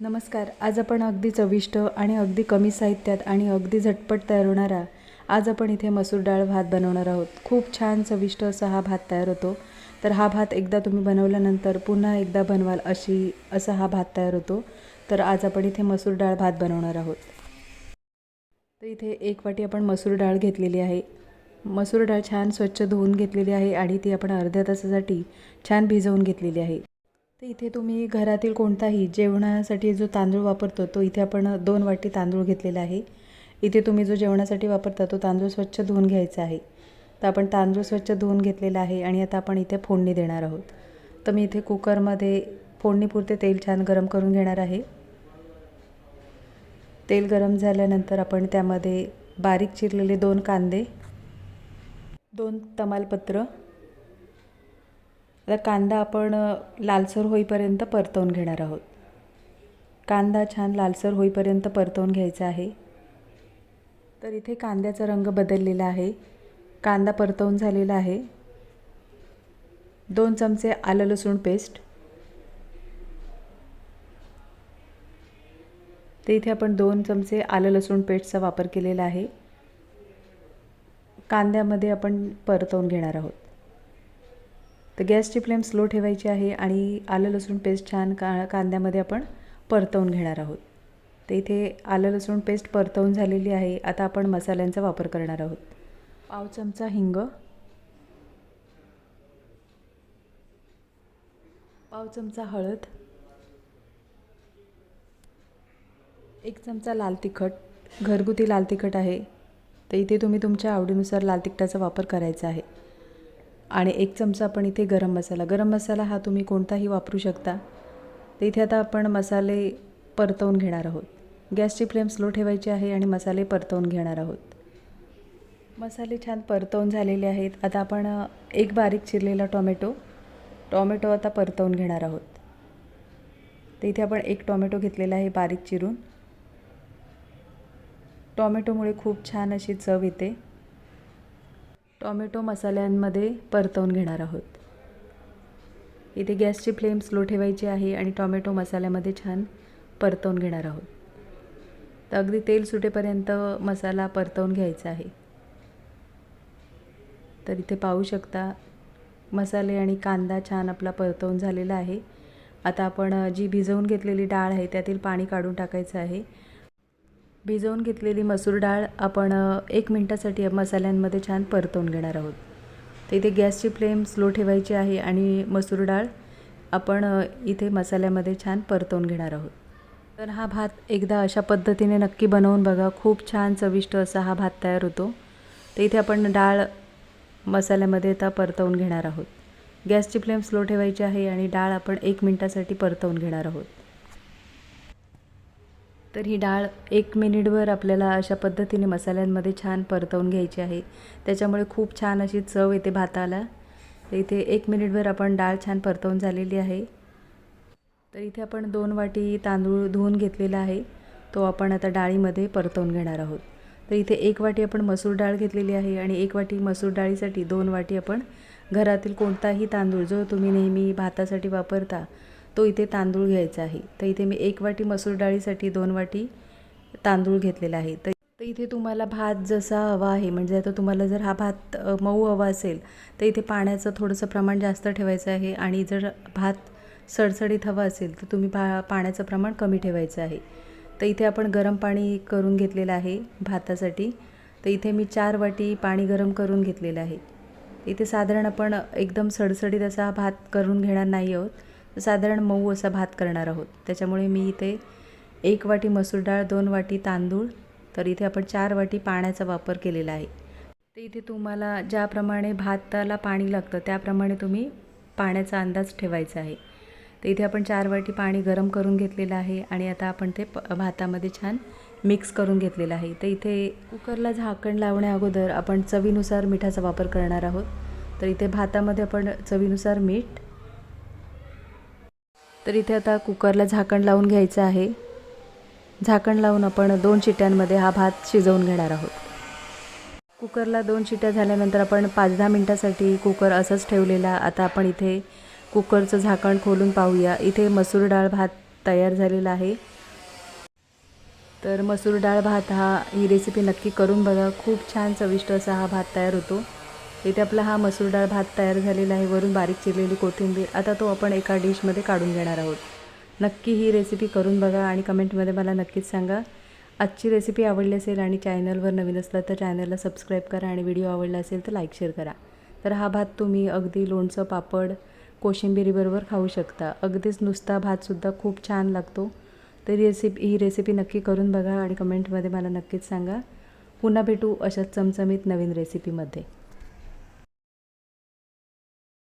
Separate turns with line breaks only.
नमस्कार. आज आपण अगदी चविष्ट आणि अगदी कमी साहित्यात आणि अगदी झटपट तयार होणारा आज आपण इथे मसूर डाळ भात बनवणार आहोत. खूप छान चविष्ट असा हा भात तयार होतो. तर हा भात एकदा तुम्ही बनवल्यानंतर पुन्हा एकदा बनवाल अशी असा हा भात तयार होतो. तर आज आपण इथे मसूर डाळ भात बनवणार आहोत. तर इथे एक वाटी आपण मसूर डाळ घेतलेली आहे. मसूर डाळ छान स्वच्छ धुवून घेतलेली आहे आणि ती आपण अर्ध्या तासासाठी छान भिजवून घेतलेली आहे. तर इथे तुम्ही घरातील कोणताही जेवणासाठी जो तांदूळ वापरतो तो इथे आपण दोन वाटी तांदूळ घेतलेला आहे. इथे तुम्ही जो जेवणासाठी वापरता तो तांदूळ स्वच्छ धुवून घ्यायचा आहे. तर आपण तांदूळ स्वच्छ धुवून घेतलेला आहे आणि आता आपण इथे फोडणी देणार आहोत. तर मी इथे कुकरमध्ये फोडणीपुरते तेल छान गरम करून घेणार आहे. तेल गरम झाल्यानंतर आपण त्यामध्ये बारीक चिरलेले दोन कांदे दोन तमालपत्र आता कांदा आपण लालसर होईपर्यंत परतवून घेणार आहोत. कांदा छान लालसर होईपर्यंत परतवून घ्यायचा आहे. तर इथे कांद्याचा रंग बदललेला आहे. कांदा परतवून झालेला आहे. दोन चमचे आलं लसूण पेस्ट. तर इथे आपण दोन चमचे आलं लसूण पेस्टचा वापर केलेला आहे. कांद्यामध्ये आपण परतवून घेणार आहोत. तर गॅसची फ्लेम स्लो ठेवायची आहे आणि आलं लसूण पेस्ट छान का कांद्यामध्ये आपण परतवून घेणार आहोत. तर इथे आलं लसूण पेस्ट परतवून झालेली आहे. आता आपण मसाल्यांचा वापर करणार आहोत. पाव चमचा हिंग. पाव चमचा हळद. एक चमचा लाल तिखट. घरगुती लाल तिखट आहे. तर इथे तुम्ही तुमच्या आवडीनुसार लाल तिखटाचा वापर करायचा आहे. आणि एक चमचा आपण इथे गरम मसाला. गरम मसाला हा तुम्ही कोणताही वापरू शकता. तर इथे आता आपण मसाले परतवून घेणार आहोत. गॅसची फ्लेम स्लो ठेवायची आहे आणि मसाले परतवून घेणार आहोत. मसाले छान परतवून झालेले आहेत. आता आपण एक बारीक चिरलेला टॉमॅटो. टॉमॅटो आता परतवून घेणार आहोत. तर इथे आपण एक टॉमॅटो घेतलेला आहे बारीक चिरून. टॉमॅटोमुळे खूप छान अशी चव येते. टॉमॅटो मसाल्यांमध्ये परतवून घेणार आहोत. इथे गॅसची फ्लेम स्लो ठेवायची आहे आणि टॉमॅटो मसाल्यामध्ये छान परतवून घेणार आहोत. तर अगदी तेल सुटेपर्यंत मसाला परतवून घ्यायचा आहे. तर इथे पाहू शकता मसाले आणि कांदा छान आपला परतवून झालेला आहे. आता आपण जी भिजवून घेतलेली डाळ आहे त्यातील पाणी काढून टाकायचं आहे. भिजवून घेतलेली मसूर डाळ आपण एक मिनटासाठी मसाल्यांमध्ये छान परतवून घेणार आहोत. तर इथे गॅसची फ्लेम स्लो ठेवायची आहे आणि मसूर डाळ आपण इथे मसाल्यामध्ये छान परतवून घेणार आहोत. तर हा भात एकदा अशा पद्धतीने नक्की बनवून बघा. खूप छान चविष्ट असा हा भात तयार होतो. तर इथे आपण डाळ मसाल्यामध्ये आता परतवून घेणार आहोत. गॅसची फ्लेम स्लो ठेवायची आहे आणि डाळ आपण एक मिनटासाठी परतवून घेणार आहोत. तर ही डाळ एक मिनिटभर आपल्याला अशा पद्धतीने मसाल्यांमध्ये छान परतवून घ्यायची आहे. त्याच्यामुळे खूप छान अशी चव येते भाताला. तर इथे एक मिनिटभर आपण डाळ छान परतवून झालेली आहे. तर इथे आपण दोन वाटी तांदूळ धुवून घेतलेला आहे. तो आपण आता डाळीमध्ये परतवून घेणार आहोत. तर इथे एक वाटी आपण मसूर डाळ घेतलेली आहे आणि एक वाटी मसूर डाळीसाठी दोन वाटी आपण घरातील कोणताही तांदूळ जो तुम्ही नेहमी भातासाठी वापरता तो इथे तांदूळ घ्यायचा आहे. तर इथे मी एक वाटी मसूर डाळीसाठी दोन वाटी तांदूळ घेतलेला आहे. तर तर इथे तुम्हाला भात जसा हवा आहे म्हणजे आता तुम्हाला जर हा भात मऊ हवा असेल तर इथे पाण्याचं थोडंसं प्रमाण जास्त ठेवायचं आहे आणि जर भात सडसडीत हवा असेल तर तुम्ही पा पाण्याचं प्रमाण कमी ठेवायचं आहे. तर इथे आपण गरम पाणी करून घेतलेलं आहे भातासाठी. तर इथे मी चार वाटी पाणी गरम करून घेतलेलं आहे. इथे साधारण आपण एकदम सडसडीत असा हा भात करून घेणार नाही आहोत. साधारण मऊ असा भात करणार आहोत. त्याच्यामुळे मी इथे एक वाटी मसूर डाळ दोन वाटी तांदूळ तर इथे आपण चार वाटी पाण्याचा वापर केलेला आहे. तर इथे तुम्हाला ज्याप्रमाणे भाताला पाणी लागतं त्याप्रमाणे तुम्ही पाण्याचा अंदाज ठेवायचा आहे. तर इथे आपण चार वाटी पाणी गरम करून घेतलेलं आहे आणि आता आपण ते प भातामध्ये छान मिक्स करून घेतलेलं आहे. तर इथे कुकरला झाकण लावण्या अगोदर आपण चवीनुसार मिठाचा वापर करणार आहोत. तर इथे भातामध्ये आपण चवीनुसार मीठ तर इथे आता कुकरला झाकण लावून घ्यायचं आहे. झाकण लावून आपण दोन शिट्यांमध्ये हा भात शिजवून घेणार आहोत. कुकरला दोन शिट्या झाल्यानंतर आपण पाच दहा मिनटासाठी कुकर असंच ठेवलेला. आता आपण इथे कुकरचं झाकण खोलून पाहूया. इथे मसूर डाळ भात तयार झालेला आहे. तर मसूर डाळ भात हा ही रेसिपी नक्की करून बघा. खूप छान चविष्ट असा हा भात तयार होतो. इथे आपला हा मसूर डाळ भात तयार झालेला आहे. वरून बारीक चिरलेली कोथिंबीर. आता तो आपण एका डिशमध्ये काढून घेणार आहोत. नक्की ही रेसिपी करून बघा आणि कमेंटमध्ये मला नक्कीच सांगा. आजची रेसिपी आवडली असेल आणि चॅनलवर नवीन असला तर चॅनलला सबस्क्राईब करा आणि व्हिडिओ आवडला असेल तर लाईक शेअर करा. तर हा भात तुम्ही अगदी लोणचं पापड कोशिंबिरीबरोबर खाऊ शकता. अगदीच नुसता भातसुद्धा खूप छान लागतो. तर रेसिपी ही रेसिपी नक्की करून बघा आणि कमेंटमध्ये मला नक्कीच सांगा. पुन्हा भेटू अशाच चमचमीत नवीन रेसिपीमध्ये